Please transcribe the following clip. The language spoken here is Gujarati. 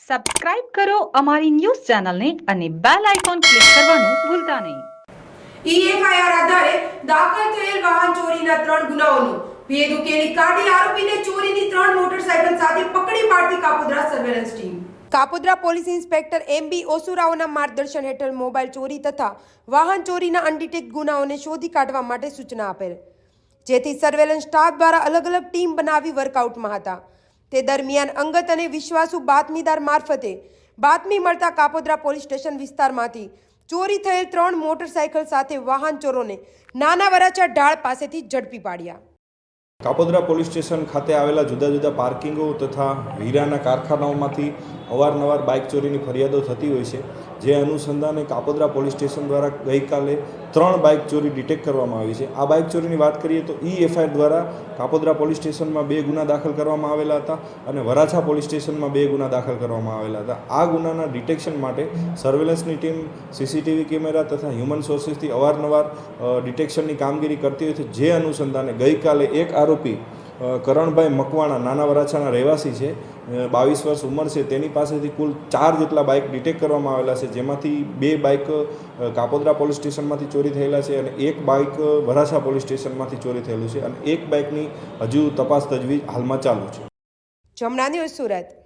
સબસ્ક્રાઇબ કરો અમારી ન્યૂઝ ચેનલને અને બેલ આઇકોન ક્લિક કરવાનું ભૂલતા નહીં. ઈએફઆઈઆર આધારે દાખલ થયેલ વાહન ચોરીના ત્રણ ગુનાઓનો ભેદ ઉકેલી કાઢી આરોપીને ચોરીની ત્રણ મોટરસાયકલ સાથે પકડી પાડતી Kapodra surveillance team Kapodra police inspector M B ઓસુરાઓના માર્ગદર્શન હેઠળ મોબાઈલ ચોરી તથા વાહન ચોરીના અનડિટેક્ટ ગુનાઓને શોધી કાઢવા માટે સૂચના આપેલ જેથી સર્વેલન્સ સ્ટાફ દ્વારા અલગ અલગ ટીમ બનાવી વર્કઆઉટમાં હતા. તે દરમિયાન અંગત અને વિશ્વાસુ બાતમીદાર મારફતે બાતમી મળતા કાપોદ્રા પોલીસ સ્ટેશન વિસ્તારમાંથી ચોરી થયેલ ત્રણ મોટરસાયકલ સાથે વાહન ચોરોને નાના વરાછા ઢાળ પાસેથી ઝડપી પાડ્યા. કાપોદ્રા પોલીસ સ્ટેશન ખાતે આવેલા જુદા જુદા પાર્કિંગો તથા હીરાના કારખાનાઓમાંથી અવારનવાર બાઇક ચોરીની ફરિયાદો થતી હોય છે. જે અનુસંધાને કાપોદ્રા પોલીસ સ્ટેશન દ્વારા ગઈકાલે ત્રણ બાઇક ચોરી ડિટેક્ટ કરવામાં આવી છે. આ બાઇક ચોરીની વાત કરીએ તો ઈ એફઆઈઆર દ્વારા કાપોદ્રા પોલીસ સ્ટેશનમાં બે ગુના દાખલ કરવામાં આવેલા હતા અને વરાછા પોલીસ સ્ટેશનમાં બે ગુના દાખલ કરવામાં આવેલા હતા. આ ગુનાના ડિટેક્શન માટે સર્વેલન્સની ટીમ સીસીટીવી કેમેરા તથા હ્યુમન સોર્સિસથી અવારનવાર ડિટેક્શનની કામગીરી કરતી હોય છે. જે અનુસંધાને ગઈકાલે એક આરોપી કરણભાઈ મકવાણા નાના વરાછાના રહેવાસી છે. બાવીસ વર્ષ ઉંમર છે. તેની પાસેથી કુલ ચાર જેટલા બાઇક ડિટેક્ટ કરવામાં આવેલા છે. જેમાંથી બે બાઇક કાપોદરા પોલીસ સ્ટેશનમાંથી ચોરી થયેલા છે અને એક બાઇક વરાછા પોલીસ સ્ટેશનમાંથી ચોરી થયેલું છે અને એક બાઇકની હજુ તપાસ તજવીજ હાલમાં ચાલુ છે. જમણા ન્યૂઝ સુરત.